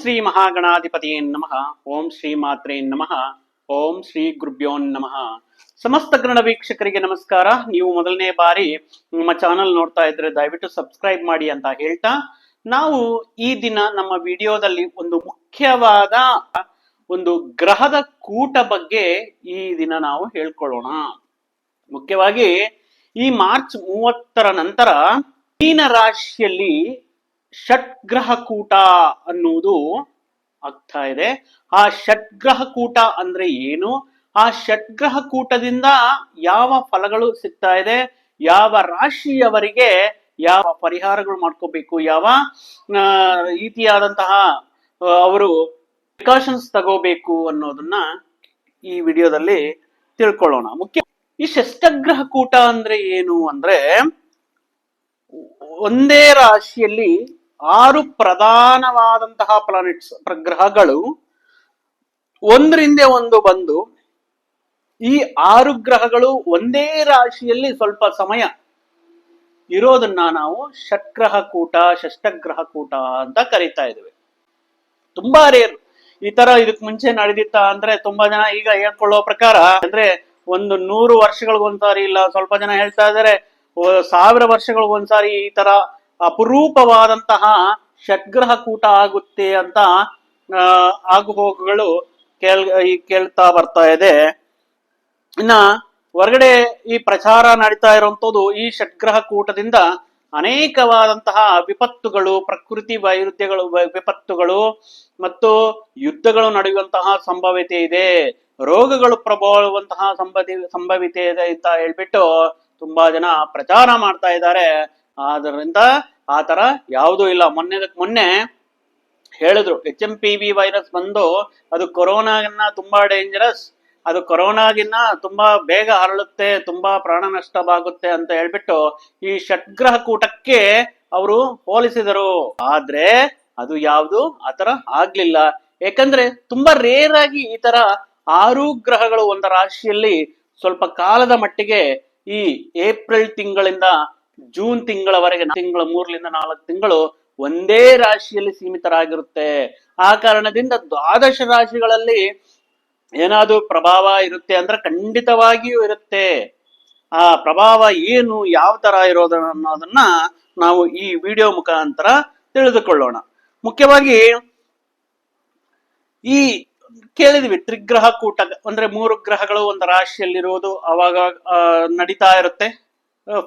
ಶ್ರೀ ಮಹಾಗಣಾಧಿಪತಿಯೇ ನಮಃ. ಓಂ ಶ್ರೀ ಮಾತ್ರೇ ನಮಃ. ಓಂ ಶ್ರೀ ಗುರುಭ್ಯೋ ನಮಃ. ಸಮಸ್ತ ಕನ್ನಡ ವೀಕ್ಷಕರಿಗೆ ನಮಸ್ಕಾರ. ನೀವು ಮೊದಲನೇ ಬಾರಿ ನಮ್ಮ ಚಾನಲ್ ನೋಡ್ತಾ ಇದ್ರೆ ದಯವಿಟ್ಟು ಸಬ್ಸ್ಕ್ರೈಬ್ ಮಾಡಿ ಅಂತ ಹೇಳ್ತಾ, ನಾವು ಈ ದಿನ ನಮ್ಮ ವಿಡಿಯೋದಲ್ಲಿ ಒಂದು ಮುಖ್ಯವಾದ ಒಂದು ಗ್ರಹದ ಕೂಟ ಬಗ್ಗೆ ಈ ದಿನ ನಾವು ಹೇಳ್ಕೊಳ್ಳೋಣ. ಮುಖ್ಯವಾಗಿ ಈ ಮಾರ್ಚ್ ಮೂವತ್ತರ ನಂತರ ಮೀನ ರಾಶಿಯಲ್ಲಿ ಷಟ್ಗ್ರಹ ಕೂಟ ಅನ್ನುವುದು ಆಗ್ತಾ ಇದೆ. ಆ ಷಟ್ಗ್ರಹ ಕೂಟ ಅಂದ್ರೆ ಏನು? ಆ ಷಟ್ಗ್ರಹ ಕೂಟದಿಂದ ಯಾವ ಫಲಗಳು ಸಿಗ್ತಾ ಇದೆ? ಯಾವ ರಾಶಿಯವರಿಗೆ ಯಾವ ಪರಿಹಾರಗಳು ಮಾಡ್ಕೋಬೇಕು? ಯಾವ ರೀತಿಯಾದಂತಹ ಅವರು ಪ್ರಿಕಾಷನ್ಸ್ ತಗೋಬೇಕು ಅನ್ನೋದನ್ನ ಈ ವಿಡಿಯೋದಲ್ಲಿ ತಿಳ್ಕೊಳ್ಳೋಣ. ಮುಖ್ಯ, ಈ ಷಷ್ಟಗ್ರಹ ಕೂಟ ಅಂದ್ರೆ ಏನು ಅಂದ್ರೆ ಒಂದೇ ರಾಶಿಯಲ್ಲಿ ಆರು ಪ್ರಧಾನವಾದಂತಹ ಪ್ಲಾನೆಟ್ಸ್ ಗ್ರಹಗಳು ಒಂದರಿಂದ ಒಂದು ಬಂದು ಈ ಆರು ಗ್ರಹಗಳು ಒಂದೇ ರಾಶಿಯಲ್ಲಿ ಸ್ವಲ್ಪ ಸಮಯ ಇರೋದನ್ನ ನಾವು ಷಟ್ಗ್ರಹ ಕೂಟ ಷಷ್ಟಗ್ರಹ ಕೂಟ ಅಂತ ಕರಿತಾ ಇದ್ವಿ ತುಂಬಾ ರೇರ್ ಈ ತರ ಇದಕ್ ಮುಂಚೆ ನಡೆದಿತ್ತ ಅಂದ್ರೆ ತುಂಬಾ ಜನ ಈಗ ಹೇಳ್ಕೊಳ್ಳೋ ಪ್ರಕಾರ ಅಂದ್ರೆ ಒಂದು ನೂರು ವರ್ಷಗಳಿಗೊಂದ್ಸಾರಿ ಇಲ್ಲ, ಸ್ವಲ್ಪ ಜನ ಹೇಳ್ತಾ ಇದಾರೆ ಸಾವಿರ ವರ್ಷಗಳಿಗೊಂದ್ಸಾರಿ ಈ ತರ ಅಪರೂಪವಾದಂತಹ ಷಟ್ಗ್ರಹ ಕೂಟ ಆಗುತ್ತೆ ಅಂತ ಆಗು ಹೋಗುಗಳು ಕೇಳ್ ಕೇಳ್ತಾ ಬರ್ತಾ ಇದೆ. ಇನ್ನ ಹೊರಗಡೆ ಈ ಪ್ರಚಾರ ನಡೀತಾ ಇರುವಂತದ್ದು ಈ ಷಟ್ಗ್ರಹ ಕೂಟದಿಂದ ಅನೇಕವಾದಂತಹ ವಿಪತ್ತುಗಳು, ಪ್ರಕೃತಿ ವೈರುಧ್ಯಗಳು ವಿಪತ್ತುಗಳು ಮತ್ತು ಯುದ್ಧಗಳು ನಡೆಯುವಂತಹ ಸಂಭವ್ಯತೆ ಇದೆ. ರೋಗಗಳು ಪ್ರಬಳುವಂತಹ ಸಂಭವಿ ಸಂಭವಿತೆ ಇದೆ ಅಂತ ಹೇಳ್ಬಿಟ್ಟು ತುಂಬಾ ಜನ ಪ್ರಚಾರ ಮಾಡ್ತಾ ಇದ್ದಾರೆ. ಆದ್ರಿಂದ ಆ ತರ ಯಾವುದೂ ಇಲ್ಲ. ಮೊನ್ನೆದಕ್ ಮೊನ್ನೆ ಹೇಳಿದ್ರು H M P V virus ಬಂದು ಅದು ಕೊರೋನಾಗಿನ್ನ ತುಂಬಾ ಡೇಂಜರಸ್ ಅದು ಕೊರೋನಾಗಿನ್ನ ತುಂಬಾ ಬೇಗ ಹರಳುತ್ತೆ, ತುಂಬಾ ಪ್ರಾಣ ನಷ್ಟವಾಗುತ್ತೆ ಅಂತ ಹೇಳ್ಬಿಟ್ಟು ಈ ಷಟ್ಗ್ರಹ ಕೂಟಕ್ಕೆ ಅವರು ಹೋಲಿಸಿದರು. ಆದ್ರೆ ಅದು ಯಾವುದು? ಆತರ ಆಗ್ಲಿಲ್ಲ. ಯಾಕಂದ್ರೆ ತುಂಬಾ ರೇರ್ ಆಗಿ ಈ ತರ ಆರು ಗ್ರಹಗಳು ಒಂದು ರಾಶಿಯಲ್ಲಿ ಸ್ವಲ್ಪ ಕಾಲದ ಮಟ್ಟಿಗೆ ಈ ಏಪ್ರಿಲ್ ತಿಂಗಳಿಂದ ಜೂನ್ ತಿಂಗಳವರೆಗೆ ತಿಂಗಳ, ಮೂರರಿಂದ ನಾಲ್ಕು ತಿಂಗಳು ಒಂದೇ ರಾಶಿಯಲ್ಲಿ ಸೀಮಿತರಾಗಿರುತ್ತೆ. ಆ ಕಾರಣದಿಂದ ದ್ವಾದಶ ರಾಶಿಗಳಲ್ಲಿ ಏನಾದ್ರೂ ಪ್ರಭಾವ ಇರುತ್ತೆ ಅಂದ್ರೆ ಖಂಡಿತವಾಗಿಯೂ ಇರುತ್ತೆ. ಆ ಪ್ರಭಾವ ಏನು, ಯಾವ ತರ ಇರೋದು ಅನ್ನೋದನ್ನ ನಾವು ಈ ವಿಡಿಯೋ ಮುಖಾಂತರ ತಿಳಿದುಕೊಳ್ಳೋಣ. ಮುಖ್ಯವಾಗಿ ಈ ಕೇಳಿದ್ವಿ ತ್ರಿಗ್ರಹ ಕೂಟ ಅಂದ್ರೆ ಮೂರು ಗ್ರಹಗಳು ಒಂದು ರಾಶಿಯಲ್ಲಿರುವುದು ಅವಾಗ ನಡೀತಾ ಇರುತ್ತೆ.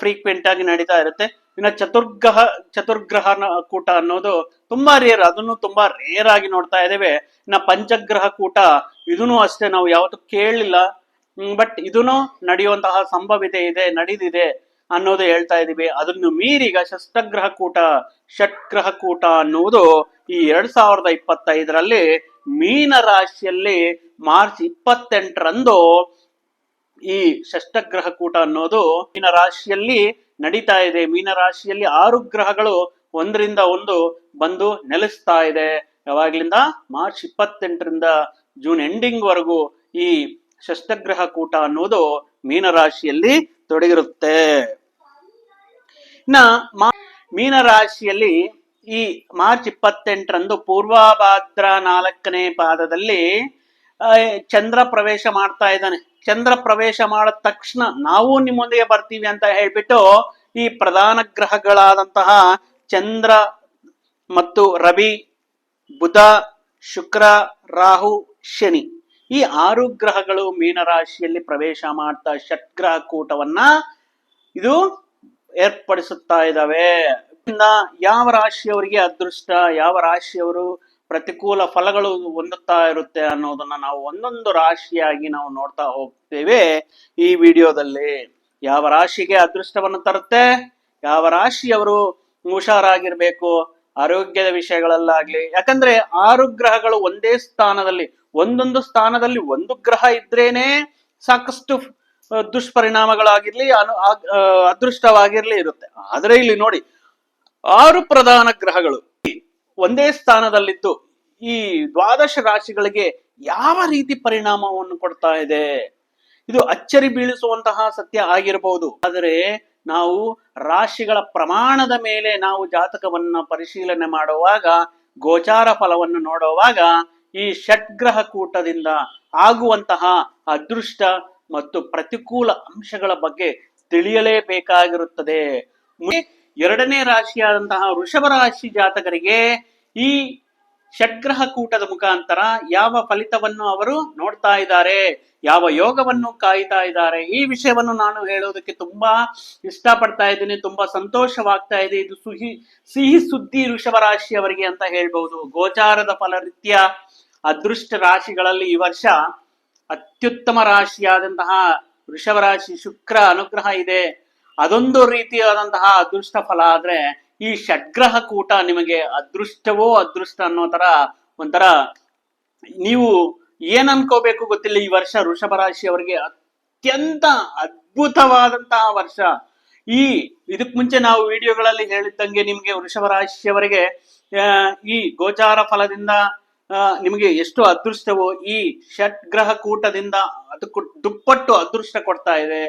ಫ್ರೀಕ್ವೆಂಟ್ ಆಗಿ ನಡೀತಾ ಇರುತ್ತೆ. ಇನ್ನು ಚತುರ್ಗ್ರಹ ಚತುರ್ಗ್ರಹ ಕೂಟ ಅನ್ನೋದು ತುಂಬಾ ರೇರ್ ಅದನ್ನು ತುಂಬಾ ರೇರ್ ಆಗಿ ನೋಡ್ತಾ ಇದ್ದೇವೆ. ಇನ್ನ ಪಂಚಗ್ರಹ ಕೂಟ ಇದನ್ನು ಅಷ್ಟೇ ನಾವು ಯಾವತ್ತೂ ಕೇಳಲಿಲ್ಲ ಬಟ್ ಇದನ್ನು ನಡೆಯುವಂತಹ ಸಂಭವಿತೆ ಇದೆ, ನಡೆದಿದೆ ಅನ್ನೋದು ಹೇಳ್ತಾ ಇದೀವಿ ಅದನ್ನು ಮೀರಿಗ ಷಷ್ಟಗ್ರಹ ಕೂಟ, ಷಟ್ಗ್ರಹ ಕೂಟ ಅನ್ನುವುದು ಈ ಎರಡ್ ಸಾವಿರದ ಇಪ್ಪತ್ತೈದರಲ್ಲಿ ಮೀನ ರಾಶಿಯಲ್ಲಿ ಮಾರ್ಚ್ ಇಪ್ಪತ್ತೆಂಟರಂದು ಈ ಷಷ್ಟಗ್ರಹ ಕೂಟ ಅನ್ನೋದು ಮೀನ ರಾಶಿಯಲ್ಲಿ ನಡೀತಾ ಇದೆ. ಮೀನ ರಾಶಿಯಲ್ಲಿ ಆರು ಗ್ರಹಗಳು ಒಂದರಿಂದ ಒಂದು ಬಂದು ನೆಲೆಸ್ತಾ ಇದೆ. ಯಾವಾಗ್ಲಿಂದ? ಮಾರ್ಚ್ ಇಪ್ಪತ್ತೆಂಟರಿಂದ ಜೂನ್ ಎಂಡಿಂಗ್ ವರೆಗೂ ಈ ಷಷ್ಟಗ್ರಹ ಕೂಟ ಅನ್ನೋದು ಮೀನ ರಾಶಿಯಲ್ಲಿ ತೊಡಗಿರುತ್ತೆ. ಇನ್ನ ಮಾ- ಮೀನ ರಾಶಿಯಲ್ಲಿ ಈ ಮಾರ್ಚ್ ಇಪ್ಪತ್ತೆಂಟರಂದು ಪೂರ್ವಭಾದ್ರ ನಾಲ್ಕನೇ ಪಾದದಲ್ಲಿ ಚಂದ್ರ ಪ್ರವೇಶ ಮಾಡ್ತಾ ಇದ್ದಾನೆ. ಚಂದ್ರ ಪ್ರವೇಶ ಮಾಡಿದ ತಕ್ಷಣ ನಾವು ನಿಮ್ಮೊಂದಿಗೆ ಬರ್ತೀವಿ ಅಂತ ಹೇಳ್ಬಿಟ್ಟು ಈ ಪ್ರಧಾನ ಗ್ರಹಗಳಾದಂತಹ ಚಂದ್ರ ಮತ್ತು ರವಿ, ಬುಧ, ಶುಕ್ರ, ರಾಹು, ಶನಿ ಈ ಆರು ಗ್ರಹಗಳು ಮೀನರಾಶಿಯಲ್ಲಿ ಪ್ರವೇಶ ಮಾಡ್ತಾ ಷಟ್ಗ್ರಹ ಕೂಟವನ್ನ ಇದು ಏರ್ಪಡಿಸುತ್ತಾ ಇದ್ದಾವೆ. ಯಾವ ರಾಶಿಯವರಿಗೆ ಅದೃಷ್ಟ, ಯಾವ ರಾಶಿಯವರು ಪ್ರತಿಕೂಲ ಫಲಗಳು ಹೊಂದುತ್ತಾ ಇರುತ್ತೆ ಅನ್ನೋದನ್ನ ನಾವು ಒಂದೊಂದು ರಾಶಿಯಾಗಿ ನಾವು ನೋಡ್ತಾ ಹೋಗ್ತೇವೆ ಈ ವಿಡಿಯೋದಲ್ಲಿ. ಯಾವ ರಾಶಿಗೆ ಅದೃಷ್ಟವನ್ನು ತರುತ್ತೆ? ಯಾವ ರಾಶಿಯವರು ಹುಷಾರಾಗಿರ್ಬೇಕು? ಆರೋಗ್ಯದ ವಿಷಯಗಳಲ್ಲಾಗ್ಲಿ, ಯಾಕಂದ್ರೆ ಆರು ಗ್ರಹಗಳು ಒಂದೇ ಸ್ಥಾನದಲ್ಲಿ, ಒಂದೊಂದು ಸ್ಥಾನದಲ್ಲಿ ಒಂದು ಗ್ರಹ ಇದ್ರೇನೆ ಸಾಕಷ್ಟು ದುಷ್ಪರಿಣಾಮಗಳಾಗಿರ್ಲಿ, ಅನು ಅದೃಷ್ಟವಾಗಿರ್ಲಿ ಇರುತ್ತೆ. ಆದ್ರೆ ಇಲ್ಲಿ ನೋಡಿ, ಆರು ಪ್ರಧಾನ ಗ್ರಹಗಳು. ಒಂದೇ ಸ್ಥಾನದಲ್ಲಿದ್ದು ಈ ದ್ವಾದಶ ರಾಶಿಗಳಿಗೆ ಯಾವ ರೀತಿ ಪರಿಣಾಮವನ್ನು ಕೊಡ್ತಾ ಇದೆ? ಇದು ಅಚ್ಚರಿ ಬೀಳಿಸುವಂತಹ ಸತ್ಯ ಆಗಿರಬಹುದು. ಆದರೆ ನಾವು ರಾಶಿಗಳ ಪ್ರಮಾಣದ ಮೇಲೆ ನಾವು ಜಾತಕವನ್ನ ಪರಿಶೀಲನೆ ಮಾಡುವಾಗ, ಗೋಚಾರ ಫಲವನ್ನು ನೋಡುವಾಗ ಈ ಷಡ್ಗ್ರಹ ಕೂಟದಿಂದ ಆಗುವಂತಹ ಅದೃಷ್ಟ ಮತ್ತು ಪ್ರತಿಕೂಲ ಅಂಶಗಳ ಬಗ್ಗೆ ತಿಳಿಯಲೇಬೇಕಾಗಿರುತ್ತದೆ. ಎರಡನೇ ರಾಶಿಯಾದಂತಹ ವೃಷಭ ರಾಶಿ ಜಾತಕರಿಗೆ ಈ ಷಡ್ಗ್ರಹ ಕೂಟದ ಮುಖಾಂತರ ಯಾವ ಫಲಿತವನ್ನು ಅವರು ನೋಡ್ತಾ ಇದ್ದಾರೆ, ಯಾವ ಯೋಗವನ್ನು ಕಾಯ್ತಾ ಇದ್ದಾರೆ, ಈ ವಿಷಯವನ್ನು ನಾನು ಹೇಳೋದಕ್ಕೆ ತುಂಬಾ ಇಷ್ಟಪಡ್ತಾ ಇದ್ದೀನಿ, ತುಂಬಾ ಸಂತೋಷವಾಗ್ತಾ ಇದೆ. ಇದು ಸುಹಿ, ಸಿಹಿ ಸುದ್ದಿ ವೃಷಭ ರಾಶಿಯವರಿಗೆ ಅಂತ ಹೇಳ್ಬಹುದು ಗೋಚಾರದ ಫಲರೀತ್ಯ ಅದೃಷ್ಟ ರಾಶಿಗಳಲ್ಲಿ ಈ ವರ್ಷ ಅತ್ಯುತ್ತಮ ರಾಶಿಯಾದಂತಹ ವೃಷಭ ರಾಶಿ ಶುಕ್ರ ಅನುಗ್ರಹ ಇದೆ. ಅದೊಂದು ರೀತಿಯಾದಂತಹ ಅದೃಷ್ಟ ಫಲ ಆದ್ರೆ ಈ ಷಡ್ಗ್ರಹ ಕೂಟ ನಿಮಗೆ ಅದೃಷ್ಟವೋ ಅದೃಷ್ಟ ಅನ್ನೋ ತರ ಒಂಥರ ನೀವು ಏನ್ ಅನ್ಕೋಬೇಕು ಗೊತ್ತಿಲ್ಲ. ಈ ವರ್ಷ ಋಷಭ ರಾಶಿ ಅವರಿಗೆ ಅತ್ಯಂತ ಅದ್ಭುತವಾದಂತಹ ವರ್ಷ. ಈ ಇದಕ್ ಮುಂಚೆ ನಾವು ವಿಡಿಯೋಗಳಲ್ಲಿ ಹೇಳಿದ್ದಂಗೆ ನಿಮ್ಗೆ ವೃಷಭ ರಾಶಿಯವರಿಗೆ ಈ ಗೋಚಾರ ಫಲದಿಂದ ನಿಮಗೆ ಎಷ್ಟು ಅದೃಷ್ಟವೋ ಈ ಷಡ್ಗ್ರಹ ಕೂಟದಿಂದ ಅದಕ್ಕೂ ದುಪ್ಪಟ್ಟು ಅದೃಷ್ಟ ಕೊಡ್ತಾ ಇದೆ.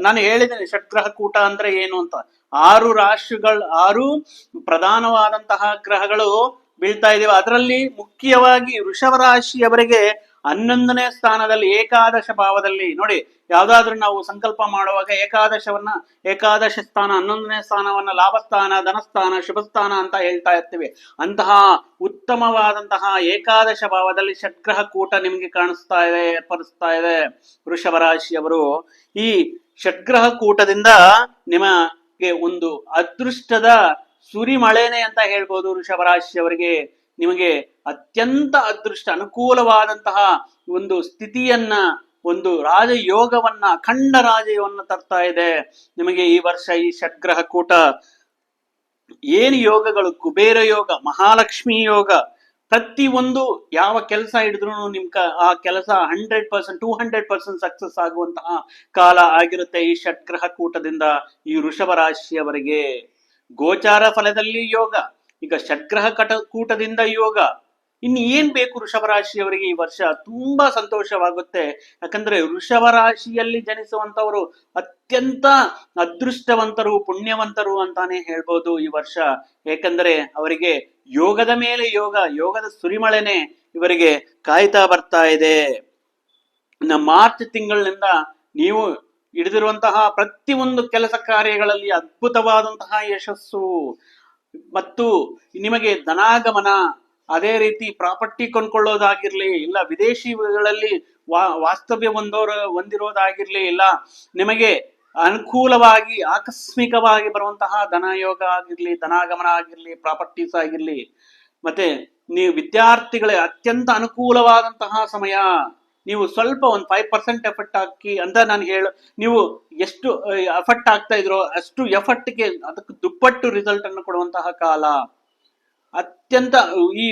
ನಾನು ಹೇಳಿದ್ದೇನೆ ಷಟ್ಗ್ರಹ ಕೂಟ ಅಂದ್ರೆ ಏನು ಅಂತ. ಆರು ರಾಶಿಗಳು, ಆರು ಪ್ರಧಾನವಾದಂತಹ ಗ್ರಹಗಳು ಬೀಳ್ತಾ ಇದ್ದೇವೆ ಅದರಲ್ಲಿ ಮುಖ್ಯವಾಗಿ ವೃಷಭ ರಾಶಿಯವರಿಗೆ ಹನ್ನೊಂದನೇ ಸ್ಥಾನದಲ್ಲಿ ಏಕಾದಶ ಭಾವದಲ್ಲಿ ನೋಡಿ, ಯಾವ್ದಾದ್ರು ನಾವು ಸಂಕಲ್ಪ ಮಾಡುವಾಗ ಏಕಾದಶವನ್ನ, ಏಕಾದಶ ಸ್ಥಾನ, ಹನ್ನೊಂದನೇ ಸ್ಥಾನವನ್ನ ಲಾಭಸ್ಥಾನ, ಧನಸ್ಥಾನ, ಶುಭಸ್ಥಾನ ಅಂತ ಹೇಳ್ತಾ ಇರ್ತೀವಿ. ಅಂತಹ ಉತ್ತಮವಾದಂತಹ ಏಕಾದಶ ಭಾವದಲ್ಲಿ ಷಡ್ಗ್ರಹ ಕೂಟ ನಿಮ್ಗೆ ಕಾಣಿಸ್ತಾ ಇದೆ, ಏರ್ಪಡಿಸ್ತಾ ಇದೆ. ವೃಷಭ ರಾಶಿಯವರು ಈ ಷಡ್ಗ್ರಹ ಕೂಟದಿಂದ ನಿಮಗೆ ಒಂದು ಅದೃಷ್ಟದ ಸುರಿಮಳೆನೆ ಅಂತ ಹೇಳ್ಬೋದು ವೃಷಭ ರಾಶಿಯವರಿಗೆ. ನಿಮಗೆ ಅತ್ಯಂತ ಅದೃಷ್ಟ, ಅನುಕೂಲವಾದಂತಹ ಒಂದು ಸ್ಥಿತಿಯನ್ನ, ಒಂದು ರಾಜಯೋಗವನ್ನ, ಅಖಂಡ ರಾಜಯವನ್ನ ತರ್ತಾ ಇದೆ. ನಿಮಗೆ ಈ ವರ್ಷ ಈ ಷಡ್ಗ್ರಹ ಕೂಟ, ಏನು ಯೋಗಗಳು? ಕುಬೇರ ಯೋಗ, ಮಹಾಲಕ್ಷ್ಮಿ ಯೋಗ, ಪ್ರತಿ ಒಂದು ಯಾವ ಕೆಲಸ ಹಿಡಿದ್ರು ನಿಮ್ ಆ ಕೆಲಸ hundred percent, two hundred percent success ಆಗುವಂತಹ ಕಾಲ ಆಗಿರುತ್ತೆ ಈ ಷಟ್ಗ್ರಹ ಕೂಟದಿಂದ ಈ ವೃಷಭ ರಾಶಿಯವರೆಗೆ. ಗೋಚಾರ ಫಲದಲ್ಲಿ ಯೋಗ ಈಗ ಷಡ್ಗ್ರಹ ಕಟ ಕೂಟದಿಂದ ಯೋಗ. ಇನ್ನು ಏನ್ ಬೇಕು ವೃಷಭ ರಾಶಿಯವರಿಗೆ ಈ ವರ್ಷ ತುಂಬಾ ಸಂತೋಷವಾಗುತ್ತೆ. ಯಾಕಂದ್ರೆ ಋಷಭ ರಾಶಿಯಲ್ಲಿ ಜನಿಸುವಂತವರು ಅತ್ಯಂತ ಅದೃಷ್ಟವಂತರು, ಪುಣ್ಯವಂತರು ಅಂತಾನೆ ಹೇಳ್ಬೋದು ಈ ವರ್ಷ. ಏಕೆಂದರೆ ಅವರಿಗೆ ಯೋಗದ ಮೇಲೆ ಯೋಗ, ಯೋಗದ ಸುರಿಮಳೆನೆ ಇವರಿಗೆ ಕಾಯ್ತಾ ಬರ್ತಾ ಇದೆ. ಮಾರ್ಚ್ ತಿಂಗಳಿನಿಂದ ನೀವು ಹಿಡಿದಿರುವಂತಹ ಪ್ರತಿಯೊಂದು ಕೆಲಸ ಕಾರ್ಯಗಳಲ್ಲಿ ಅದ್ಭುತವಾದಂತಹ ಯಶಸ್ಸು. ಮತ್ತು ನಿಮಗೆ ಧನಾಗಮನ ಅದೇ ರೀತಿ ಪ್ರಾಪರ್ಟಿ ಕೊಂಡ್ಕೊಳ್ಳೋದಾಗಿರ್ಲಿ, ಇಲ್ಲ ವಿದೇಶಿಗಳಲ್ಲಿ ವಾ, ವಾಸ್ತವ್ಯ ಹೊಂದೋರ, ಹೊಂದಿರೋದಾಗಿರ್ಲಿ, ಇಲ್ಲ ನಿಮಗೆ ಅನುಕೂಲವಾಗಿ, ಆಕಸ್ಮಿಕವಾಗಿ ಬರುವಂತಹ ಧನಯೋಗ ಆಗಿರ್ಲಿ, ಧನಾಗಮನ ಆಗಿರ್ಲಿ, ಪ್ರಾಪರ್ಟೀಸ್ ಆಗಿರ್ಲಿ, ಮತ್ತೆ ನೀವು ವಿದ್ಯಾರ್ಥಿಗಳೇ ಅತ್ಯಂತ ಅನುಕೂಲವಾದಂತಹ ಸಮಯ ನೀವು ಸ್ವಲ್ಪ ಒಂದು ಫೈವ್ ಪರ್ಸೆಂಟ್ ಎಫರ್ಟ್ ಹಾಕಿ ಅಂತ ನಾನು ಹೇಳ, ನೀವು ಎಷ್ಟು ಎಫರ್ಟ್ ಆಗ್ತಾ ಇದ್ರೋ ಅಷ್ಟು ಎಫರ್ಟ್ಗೆ ಅದಕ್ಕೆ ದುಪ್ಪಟ್ಟು ರಿಸಲ್ಟ್ ಅನ್ನು ಕೊಡುವಂತಹ ಕಾಲ. ಅತ್ಯಂತ ಈ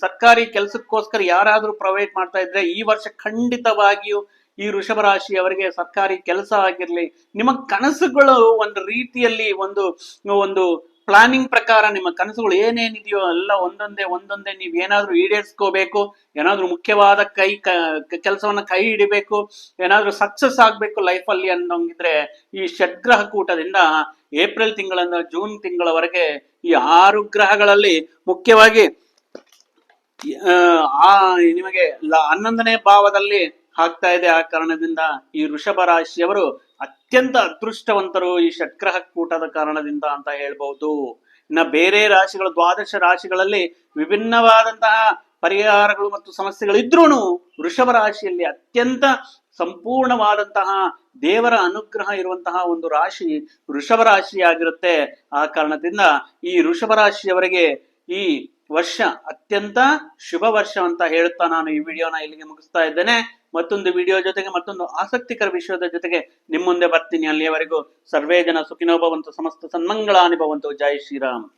ಸರ್ಕಾರಿ ಕೆಲಸಕ್ಕೋಸ್ಕರ ಯಾರಾದರೂ ಪ್ರೊವೈಡ್ ಮಾಡ್ತಾ ಇದ್ರೆ ಈ ವರ್ಷ ಖಂಡಿತವಾಗಿಯೂ ಈ ವೃಷಭ ರಾಶಿಯವರಿಗೆ ಸರ್ಕಾರಿ ಕೆಲಸ ಆಗಿರಲಿ, ನಿಮ್ಮ ಕನಸುಗಳು ಒಂದು ರೀತಿಯಲ್ಲಿ ಒಂದು ಒಂದು ಪ್ಲಾನಿಂಗ್ ಪ್ರಕಾರ ನಿಮ್ಮ ಕನಸುಗಳು ಏನೇನಿದೆಯೋ ಎಲ್ಲ ಒಂದೊಂದೇ ಒಂದೊಂದೇ ನೀವು ಏನಾದ್ರೂ ಈಡೇರಿಸ್ಕೋಬೇಕು ಏನಾದ್ರೂ ಮುಖ್ಯವಾದ ಕೈ ಕೆಲಸವನ್ನ ಕೈ ಹಿಡಿಬೇಕು ಏನಾದ್ರೂ ಸಕ್ಸಸ್ ಆಗ್ಬೇಕು ಲೈಫ್ ಅಲ್ಲಿ ಅನ್ನೋಂಗಿದ್ರೆ ಈ ಷಡ್ಗ್ರಹ ಕೂಟದಿಂದ ಏಪ್ರಿಲ್ ತಿಂಗಳಿಂದ ಜೂನ್ ತಿಂಗಳವರೆಗೆ ಈ ಆರು ಗ್ರಹಗಳಲ್ಲಿ ಮುಖ್ಯವಾಗಿ ಆ, ನಿಮಗೆ ಹನ್ನೊಂದನೇ ಭಾವದಲ್ಲಿ ಆಗ್ತಾ ಇದೆ ಆ ಕಾರಣದಿಂದ ಈ ವೃಷಭ ರಾಶಿಯವರು ಅತ್ಯಂತ ಅದೃಷ್ಟವಂತರು ಈ ಷಟ್ಗ್ರಹ ಕೂಟದ ಕಾರಣದಿಂದ ಅಂತ ಹೇಳ್ಬಹುದು ಇನ್ನ ಬೇರೆ ರಾಶಿಗಳು, ದ್ವಾದಶ ರಾಶಿಗಳಲ್ಲಿ ವಿಭಿನ್ನವಾದಂತಹ ಪರಿಹಾರಗಳು ಮತ್ತು ಸಮಸ್ಯೆಗಳು ಇದ್ರೂನು ವೃಷಭ ರಾಶಿಯಲ್ಲಿ ಅತ್ಯಂತ ಸಂಪೂರ್ಣವಾದಂತಹ ದೇವರ ಅನುಗ್ರಹ ಇರುವಂತಹ ಒಂದು ರಾಶಿ ವೃಷಭ ರಾಶಿಯಾಗಿರುತ್ತೆ. ಆ ಕಾರಣದಿಂದ ಈ ವೃಷಭ ರಾಶಿಯವರಿಗೆ ಈ ವರ್ಷ, ಅತ್ಯಂತ ಶುಭ ವರ್ಷ ಅಂತ ಹೇಳುತ್ತಾ ನಾನು ಈ ವಿಡಿಯೋನ ಇಲ್ಲಿಗೆ ಮುಗಿಸ್ತಾ ಇದ್ದೇನೆ. ಮತ್ತೊಂದು ವಿಡಿಯೋ ಜೊತೆಗೆ ಮತ್ತೊಂದು ಆಸಕ್ತಿಕರ ವಿಷಯದ ಜೊತೆಗೆ ನಿಮ್ಮ ಮುಂದೆ ಬರ್ತೀನಿ. ಅಲ್ಲಿಯವರೆಗೂ ಸರ್ವೇ ಜನ ಸುಖಿನೋಭವಂತು ಸಮಸ್ತ ಸನ್ಮಂಗಳ ಅನುಭವಂತು ಜೈ ಶ್ರೀರಾಮ್.